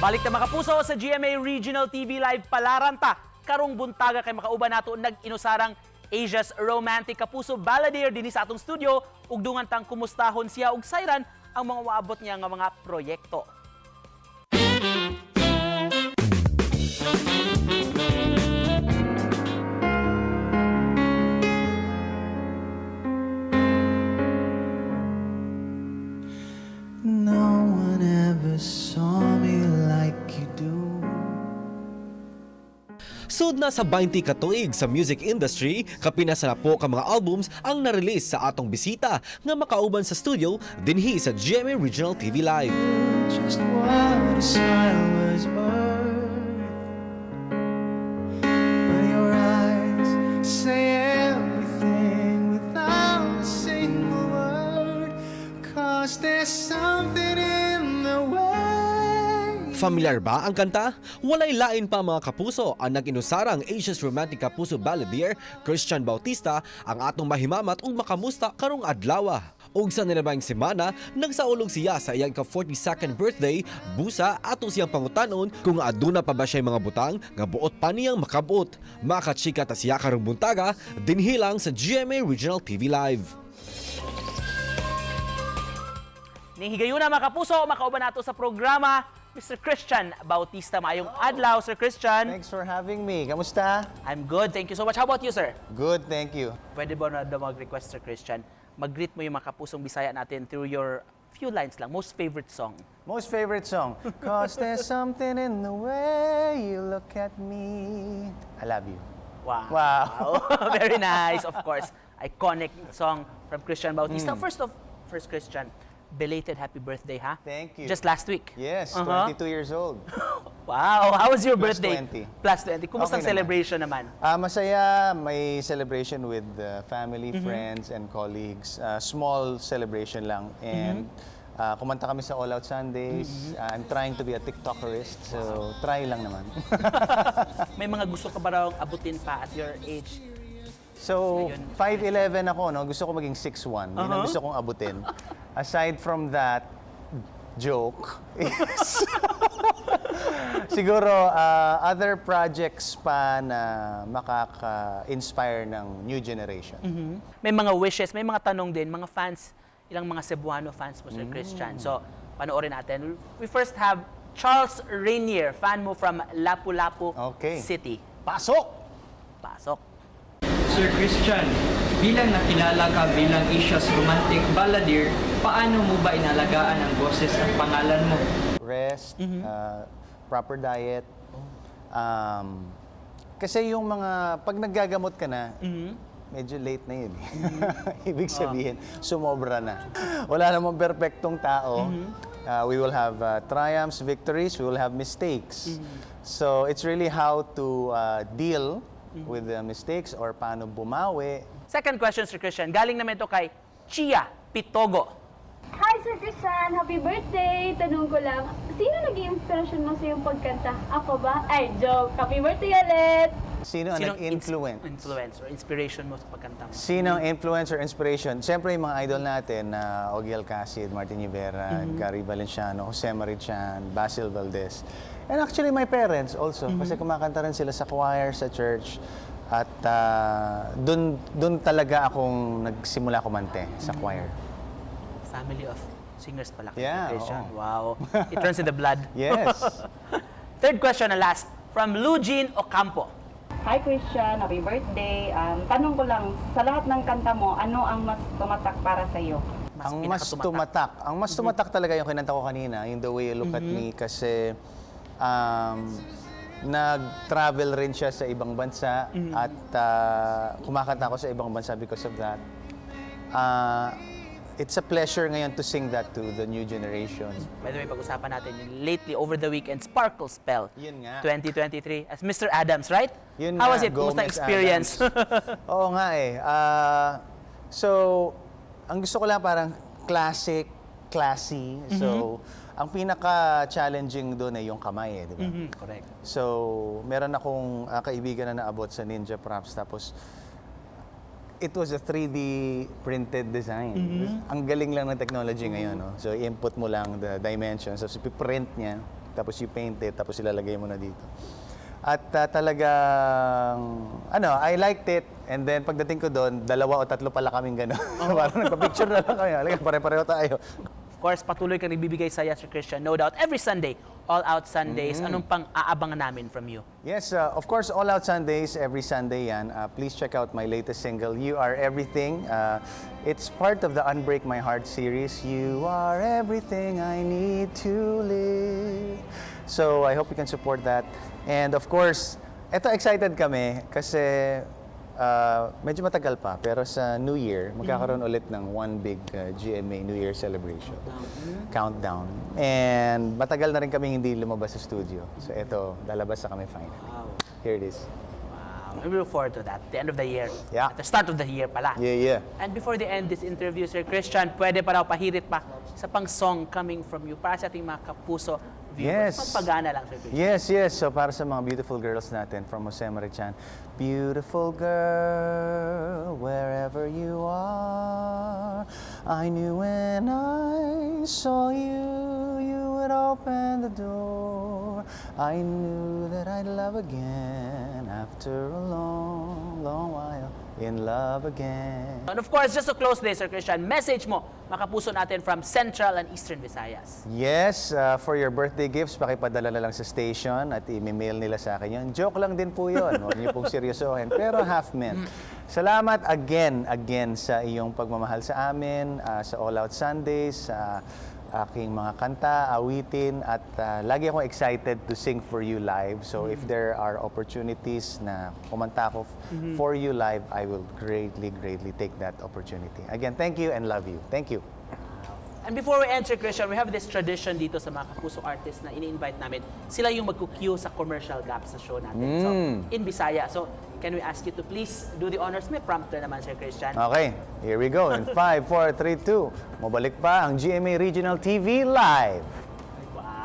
Balik na makapuso sa GMA Regional TV Live Palaranta. Karong buntaga kay makauban nato nag-inusarang Asia's Romantic Kapuso Balladeer dinhi sa atong studio ug dungan tang kumustahon siya ug sayran ang mga waabot niya nga mga proyekto. Sud na sa 20 katuig sa music industry, kapinasa na po ka mga albums ang na-release sa atong bisita nga makauban sa studio dinhi sa GMA Regional TV Live. Just what a smile Familiar ba ang kanta? Walay lain pa mga kapuso ang nag-inusarang Asia's Romantic Kapuso Balladeer, Christian Bautista, ang atong mahimamat ug makamusta karong adlaw. Ug sa nilabayang semana, nagsaulog siya sa iyang ka-42nd birthday, busa ato siyang pangutanon kung aduna pa ba siya mga butang nga buot pa niyang makabot. Makachika ta siya karong buntaga, dinhilang sa GMA Regional TV Live. Ning higayuna mga kapuso, makauban nato sa programa Mr. Christian Bautista. Maayong adlaw, Sir Christian. Thanks for having me. Kamusta? I'm good. Thank you so much. How about you, sir? Good, thank you. Pwede ba na mag-request, Sir Christian? Mag-greet mo yung mga kapusong Bisaya natin through your few lines lang. Most favorite song. Most favorite song? Cause there's something in the way you look at me. I love you. Wow. Wow. Very nice, of course. Iconic song from Christian Bautista. Hmm. First of, first Christian, belated happy birthday, ha? Thank you. Just last week. Yes, Uh-huh. 22 years old. Wow. How was your Plus birthday? 20. Plus 20. Kumusta ang Okay naman. celebration naman? Ah, masaya, may celebration with uh, family, Mm-hmm. friends, and colleagues. Ah, small celebration lang. And Mm-hmm. ah, kumanta kami sa All Out Sundays. Ah, I'm trying to be a TikTokerist, so try lang naman. May mga gusto ka ba raw abutin pa at your age? So, Ayun. 5'11 ako, no? Gusto ko maging 6'1. Yun ang Uh-huh. gusto kong abutin. Aside from that, joke is... siguro, uh, other projects pa na makaka-inspire ng new generation. May mga wishes, may mga tanong din, mga fans, ilang mga Cebuano fans mo, Sir Mm. Christian. So, panoorin natin. We first have Charles Rainier, fan mo from Lapu-Lapu Okay. City. Pasok! Pasok. Sir Christian, bilang nakilala ka bilang Asia's romantic balladeer, paano mo ba inalagaan ang boses at pangalan mo? Rest, uh, proper diet. Um, kasi yung mga, pag naggagamot ka na, medyo late na yun. eh. Ibig sabihin, sumobra na. Wala namang perfectong tao. Uh, we will have uh, triumphs, victories, we will have mistakes. So it's really how to uh, deal with the mistakes or paano bumawi. Second question, Sir Christian. Galing naman ito kay Chia Pitogo. Hi, Sir Christian! Happy birthday! Tanong ko lang, sino naging inspirasyon mo sa iyong pagkanta? Ako ba? Ay, joke! Happy birthday ulit! Sino ang Sinong ins- nag-influence? influence or inspiration mo sa pagkanta mo? Sino ang influence or inspiration? Siyempre, yung mga idol natin na Ogie Alcacid, Martin Rivera, Gary Valenciano, Jose Marichan, Basil Valdez. And actually, my parents also. Kasi kumakanta rin sila sa choir, sa church. At ah, dun, dun talaga akong nagsimula kumante sa choir. Family of singers pala Yeah, Christian. oo. Wow. It runs in the blood. Yes. Third question na last, from Lugin Ocampo. Hi Christian, happy birthday. Um, tanong ko lang, sa lahat ng kanta mo, ano ang mas tumatak para sa iyo? ang mas tumatak. Ang mas tumatak talaga yung kinanta ko kanina, yung The Way You Look at Me, kasi um, nag-travel rin siya sa ibang bansa at uh, kumakanta ako sa ibang bansa because of that. Uh, it's a pleasure ngayon to sing that to the new generation. By the way, pag-usapan natin yung lately over the weekend Sparkle Spell Yun nga. 2023 as Mr. Adams, right? Yun How nga, was it? Kumusta ang Gomez experience? Oo nga eh. Ah, so, ang gusto ko lang parang classic, classy. So, ang pinaka-challenging doon ay yung kamay eh, di ba? Mhm, Correct. So, meron akong ah, kaibigan na naabot sa Ninja Props tapos it was a 3D printed design. Ang galing lang ng technology ngayon, no? So, input mo lang the dimensions, tapos ipiprint niya. tapos you paint it, tapos ilalagay mo na dito. At ah, talagang, ano, I liked it. And then pagdating ko doon, dalawa o tatlo pala kaming gano'n. Parang nagpa-picture na lang kami. Halika, pare-pareho tayo. Of course, patuloy kang nagbibigay saya, Sir Christian. No doubt, every Sunday, All Out Sundays, anong pang aabangan namin from you? Yes, uh, of course, All Out Sundays, every Sunday yan. Uh, please check out my latest single, You Are Everything. Uh, it's part of the Unbreak My Heart series. You are everything I need to live. So I hope you can support that. And of course, eto excited kami kasi uh, medyo matagal pa. Pero sa New Year, magkakaroon ulit ng one big uh, GMA New Year celebration. Countdown. And matagal na rin kami hindi lumabas sa studio. So eto, lalabas na kami finally. Here it is. Wow, we look forward to that. The end of the year. Yeah. At the start of the year pala. Yeah, yeah. And before the end this interview, Sir Christian, pwede pa raw pahirit pa sa pang song coming from you para sa ating mga kapuso viewers. Yes. Pagpagana lang, Christian. Yes, yes. So para sa mga beautiful girls natin from Jose Marichan. Beautiful girl, wherever you are. I knew when I saw you, you would open the door. I knew that I'd love again after a long, long while. In love again. And of course, just to close this, Sir Christian, message mo, makapuso natin from Central and Eastern Visayas. Yes, uh, for your birthday gifts, pakipadala na lang sa station at i-mail nila sa akin yun. Joke lang din po yun. Huwag niyo pong seryosohin. Pero half meant. Salamat again, again sa iyong pagmamahal sa amin, uh, sa All Out Sundays, sa aking mga kanta, awitin, at uh, lagi akong excited to sing for you live. So if there are opportunities na kumanta ako f- for you live, I will greatly, greatly take that opportunity. Again, thank you and love you. Thank you. And before we answer, Christian, we have this tradition dito sa mga kapuso artists na ini-invite namin. Sila yung mag-cue sa commercial gap sa show natin. So, in Bisaya. So, can we ask you to please do the honors? May prompter naman, Sir Christian. Okay, here we go. In 5, 4, 3, 2. Mabalik pa ang GMA Regional TV Live.